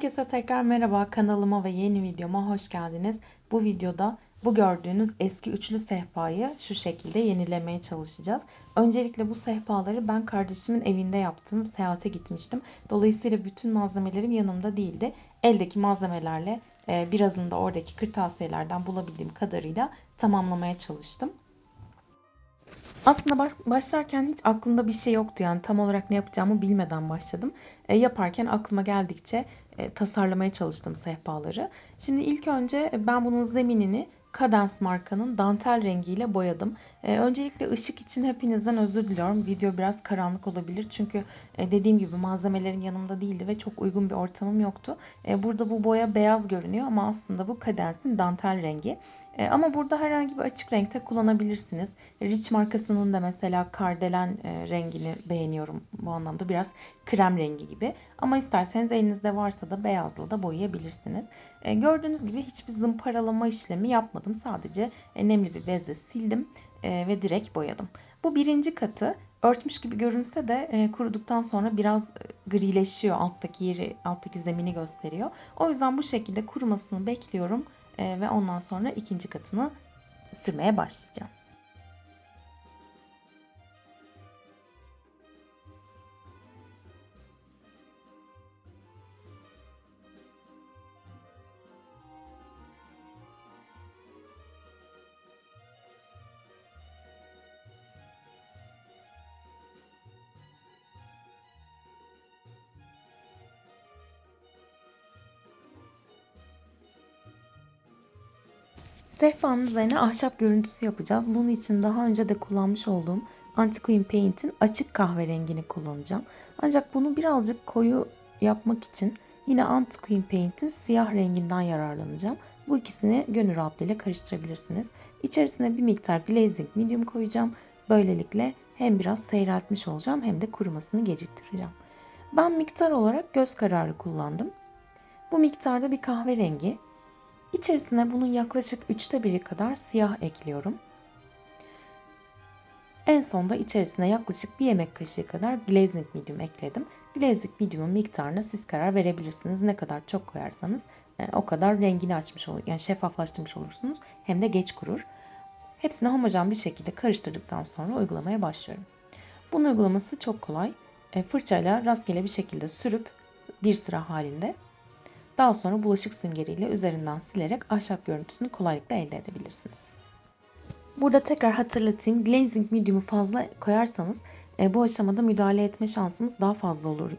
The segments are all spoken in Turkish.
Herkese tekrar merhaba kanalıma ve yeni videoma hoş geldiniz. Bu videoda bu gördüğünüz eski üçlü sehpayı şu şekilde yenilemeye çalışacağız. Öncelikle bu sehpaları ben kardeşimin evinde yaptım. Seyahate gitmiştim. Dolayısıyla bütün malzemelerim yanımda değildi. Eldeki malzemelerle e, birazını da oradaki kırtasiyelerden bulabildiğim kadarıyla tamamlamaya çalıştım. Aslında baş, başlarken hiç aklımda bir şey yoktu yani tam olarak ne yapacağımı bilmeden başladım. E, yaparken aklıma geldikçe tasarlamaya çalıştım sehpaları. Şimdi ilk önce ben bunun zeminini Cadence markanın dantel rengiyle boyadım. E, öncelikle ışık için hepinizden özür diliyorum. Video biraz karanlık olabilir çünkü e, dediğim gibi malzemelerim yanımda değildi ve çok uygun bir ortamım yoktu. E, burada bu boya beyaz görünüyor ama aslında bu Cadence'in dantel rengi. E, ama burada herhangi bir açık renkte kullanabilirsiniz. Rich markasının da mesela kardelen rengini beğeniyorum bu anlamda biraz krem rengi gibi. Ama isterseniz elinizde varsa da beyazla da boyayabilirsiniz. Gördüğünüz gibi hiçbir zımparalama işlemi yapmadım. Sadece nemli bir bezle sildim ve direkt boyadım. Bu birinci katı örtmüş gibi görünse de e, kuruduktan sonra biraz e, grileşiyor. Alttaki yeri, alttaki zemini gösteriyor. O yüzden bu şekilde kurumasını bekliyorum e, ve ondan sonra ikinci katını sürmeye başlayacağım. Sehpanın üzerine ahşap görüntüsü yapacağız. Bunun için daha önce de kullanmış olduğum Antiquin Paint'in açık kahverengini kullanacağım. Ancak bunu birazcık koyu yapmak için yine Antiquin Paint'in siyah renginden yararlanacağım. Bu ikisini gönül rahatlığıyla karıştırabilirsiniz. İçerisine bir miktar glazing medium koyacağım. Böylelikle hem biraz seyreltmiş olacağım hem de kurumasını geciktireceğim. Ben miktar olarak göz kararı kullandım. Bu miktarda bir kahverengi, İçerisine bunun yaklaşık üçte biri kadar siyah ekliyorum. En sonda içerisine yaklaşık bir yemek kaşığı kadar glazing medium ekledim. Glazing medium'un miktarına siz karar verebilirsiniz. Ne kadar çok koyarsanız e, o kadar rengini açmış olur, yani şeffaflaştırmış olursunuz. Hem de geç kurur. Hepsini homojen bir şekilde karıştırdıktan sonra uygulamaya başlıyorum. Bunun uygulaması çok kolay. E, fırçayla rastgele bir şekilde sürüp bir sıra halinde daha sonra bulaşık süngeriyle üzerinden silerek ahşap görüntüsünü kolaylıkla elde edebilirsiniz. Burada tekrar hatırlatayım. Glazing medium'u fazla koyarsanız e, bu aşamada müdahale etme şansımız daha fazla olur.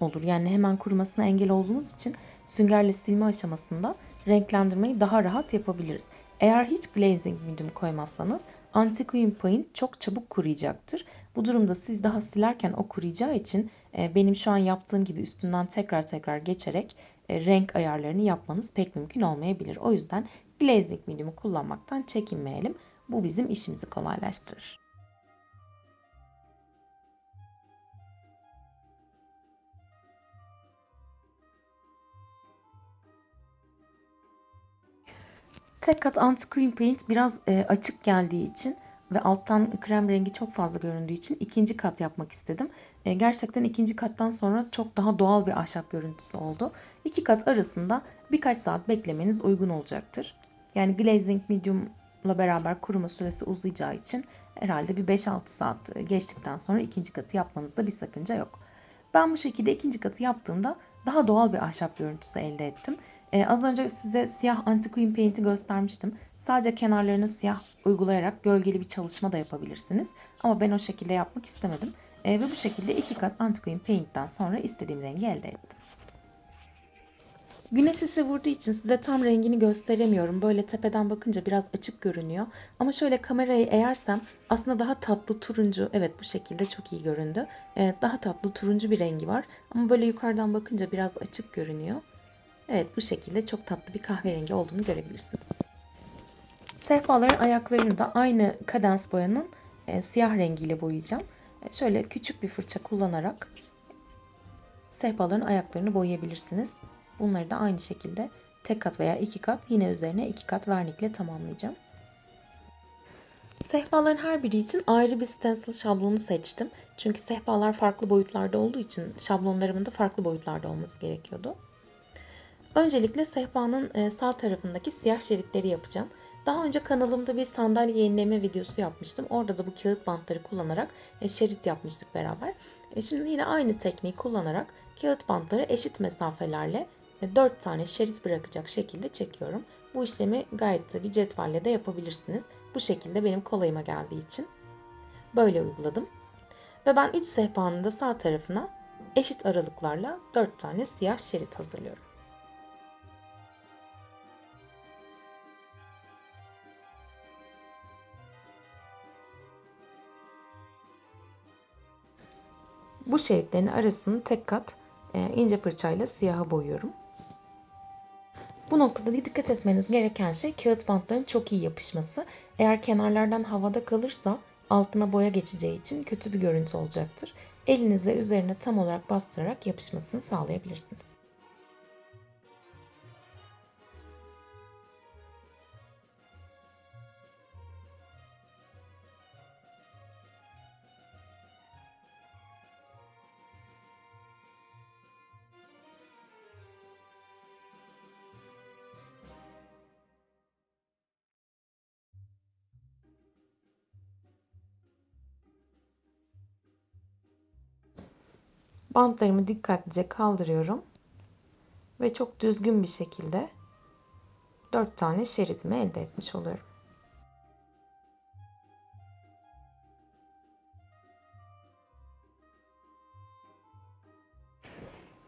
olur. Yani hemen kurumasına engel olduğumuz için süngerle silme aşamasında renklendirmeyi daha rahat yapabiliriz. Eğer hiç glazing medium koymazsanız anti-queen paint çok çabuk kuruyacaktır. Bu durumda siz daha silerken o kuruyacağı için e, benim şu an yaptığım gibi üstünden tekrar tekrar geçerek renk ayarlarını yapmanız pek mümkün olmayabilir. O yüzden glazing medium'u kullanmaktan çekinmeyelim. Bu bizim işimizi kolaylaştırır. Tek kat anti-queen paint biraz e, açık geldiği için ve alttan krem rengi çok fazla göründüğü için ikinci kat yapmak istedim. E, gerçekten ikinci kattan sonra çok daha doğal bir ahşap görüntüsü oldu. İki kat arasında birkaç saat beklemeniz uygun olacaktır. Yani glazing medium'la beraber kuruma süresi uzayacağı için herhalde bir 5-6 saat geçtikten sonra ikinci katı yapmanızda bir sakınca yok. Ben bu şekilde ikinci katı yaptığımda daha doğal bir ahşap görüntüsü elde ettim. Ee, az önce size siyah anti-queen paint'i göstermiştim. Sadece kenarlarını siyah uygulayarak gölgeli bir çalışma da yapabilirsiniz. Ama ben o şekilde yapmak istemedim. Ee, ve bu şekilde iki kat anti-queen paint'ten sonra istediğim rengi elde ettim. Güneş ışığı vurduğu için size tam rengini gösteremiyorum. Böyle tepeden bakınca biraz açık görünüyor. Ama şöyle kamerayı eğersem aslında daha tatlı turuncu, evet bu şekilde çok iyi göründü. Evet, daha tatlı turuncu bir rengi var. Ama böyle yukarıdan bakınca biraz açık görünüyor. Evet bu şekilde çok tatlı bir kahverengi olduğunu görebilirsiniz. Sehpaların ayaklarını da aynı kadans boyanın e, siyah rengiyle boyayacağım. E, şöyle küçük bir fırça kullanarak sehpaların ayaklarını boyayabilirsiniz. Bunları da aynı şekilde tek kat veya iki kat yine üzerine iki kat vernikle tamamlayacağım. Sehpaların her biri için ayrı bir stencil şablonu seçtim. Çünkü sehpalar farklı boyutlarda olduğu için şablonlarımın da farklı boyutlarda olması gerekiyordu. Öncelikle sehpanın e, sağ tarafındaki siyah şeritleri yapacağım. Daha önce kanalımda bir sandalye yenileme videosu yapmıştım. Orada da bu kağıt bantları kullanarak e, şerit yapmıştık beraber. E, şimdi yine aynı tekniği kullanarak kağıt bantları eşit mesafelerle 4 tane şerit bırakacak şekilde çekiyorum. Bu işlemi gayet tabi cetvelle de yapabilirsiniz. Bu şekilde benim kolayıma geldiği için böyle uyguladım. Ve ben 3 sehpanın da sağ tarafına eşit aralıklarla 4 tane siyah şerit hazırlıyorum. Bu şeritlerin arasını tek kat e, ince fırçayla siyaha boyuyorum. Bu noktada dikkat etmeniz gereken şey kağıt bantların çok iyi yapışması. Eğer kenarlardan havada kalırsa altına boya geçeceği için kötü bir görüntü olacaktır. Elinizle üzerine tam olarak bastırarak yapışmasını sağlayabilirsiniz. Bantlarımı dikkatlice kaldırıyorum ve çok düzgün bir şekilde 4 tane şeridimi elde etmiş oluyorum.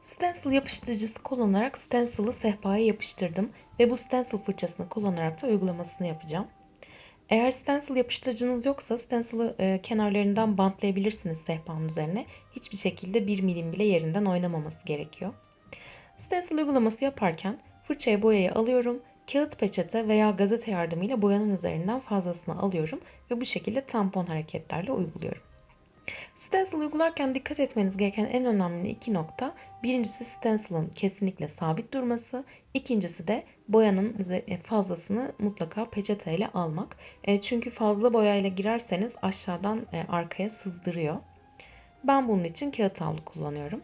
Stencil yapıştırıcısı kullanarak stencil'ı sehpaya yapıştırdım ve bu stencil fırçasını kullanarak da uygulamasını yapacağım. Eğer stencil yapıştırıcınız yoksa stencil'ı e, kenarlarından bantlayabilirsiniz sehpanın üzerine. Hiçbir şekilde bir milim bile yerinden oynamaması gerekiyor. Stencil uygulaması yaparken fırçaya boyayı alıyorum. Kağıt peçete veya gazete yardımıyla boyanın üzerinden fazlasını alıyorum ve bu şekilde tampon hareketlerle uyguluyorum. Stencil uygularken dikkat etmeniz gereken en önemli iki nokta birincisi stencil'ın kesinlikle sabit durması, ikincisi de boyanın e, fazlasını mutlaka peçeteyle almak. E, çünkü fazla boyayla girerseniz aşağıdan e, arkaya sızdırıyor. Ben bunun için kağıt havlu kullanıyorum.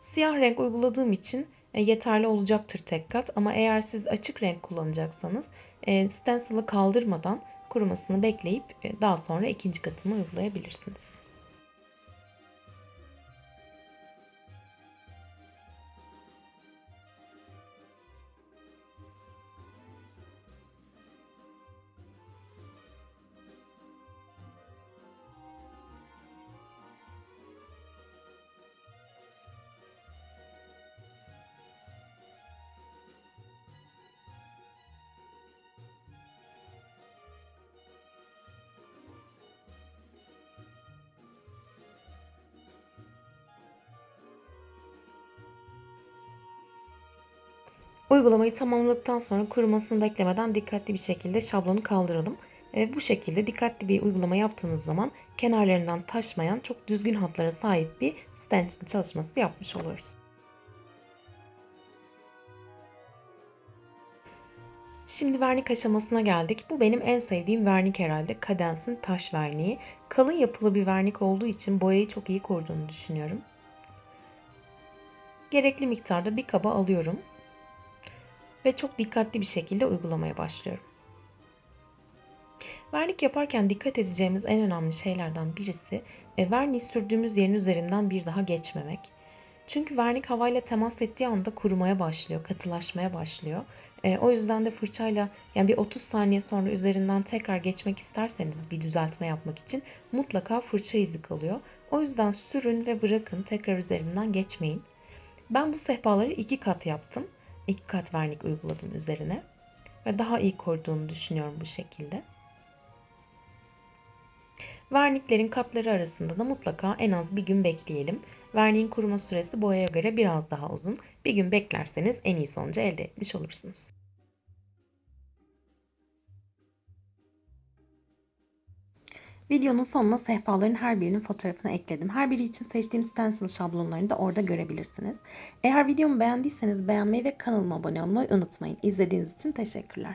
Siyah renk uyguladığım için yeterli olacaktır tek kat ama eğer siz açık renk kullanacaksanız stencil'ı kaldırmadan kurumasını bekleyip e, daha sonra ikinci katını uygulayabilirsiniz. Uygulamayı tamamladıktan sonra kurumasını beklemeden dikkatli bir şekilde şablonu kaldıralım. E, bu şekilde dikkatli bir uygulama yaptığımız zaman kenarlarından taşmayan çok düzgün hatlara sahip bir stencil çalışması yapmış oluruz. Şimdi vernik aşamasına geldik. Bu benim en sevdiğim vernik herhalde. Cadenz'in taş verniği. Kalın yapılı bir vernik olduğu için boyayı çok iyi koruduğunu düşünüyorum. Gerekli miktarda bir kaba alıyorum ve çok dikkatli bir şekilde uygulamaya başlıyorum. Vernik yaparken dikkat edeceğimiz en önemli şeylerden birisi e, verniği sürdüğümüz yerin üzerinden bir daha geçmemek. Çünkü vernik havayla temas ettiği anda kurumaya başlıyor, katılaşmaya başlıyor. E, o yüzden de fırçayla yani bir 30 saniye sonra üzerinden tekrar geçmek isterseniz bir düzeltme yapmak için mutlaka fırça izi kalıyor. O yüzden sürün ve bırakın tekrar üzerinden geçmeyin. Ben bu sehpaları iki kat yaptım iki kat vernik uyguladım üzerine. Ve daha iyi koruduğunu düşünüyorum bu şekilde. Verniklerin katları arasında da mutlaka en az bir gün bekleyelim. Verniğin kuruma süresi boyaya göre biraz daha uzun. Bir gün beklerseniz en iyi sonucu elde etmiş olursunuz. Videonun sonuna sehpaların her birinin fotoğrafını ekledim. Her biri için seçtiğim stencil şablonlarını da orada görebilirsiniz. Eğer videomu beğendiyseniz beğenmeyi ve kanalıma abone olmayı unutmayın. İzlediğiniz için teşekkürler.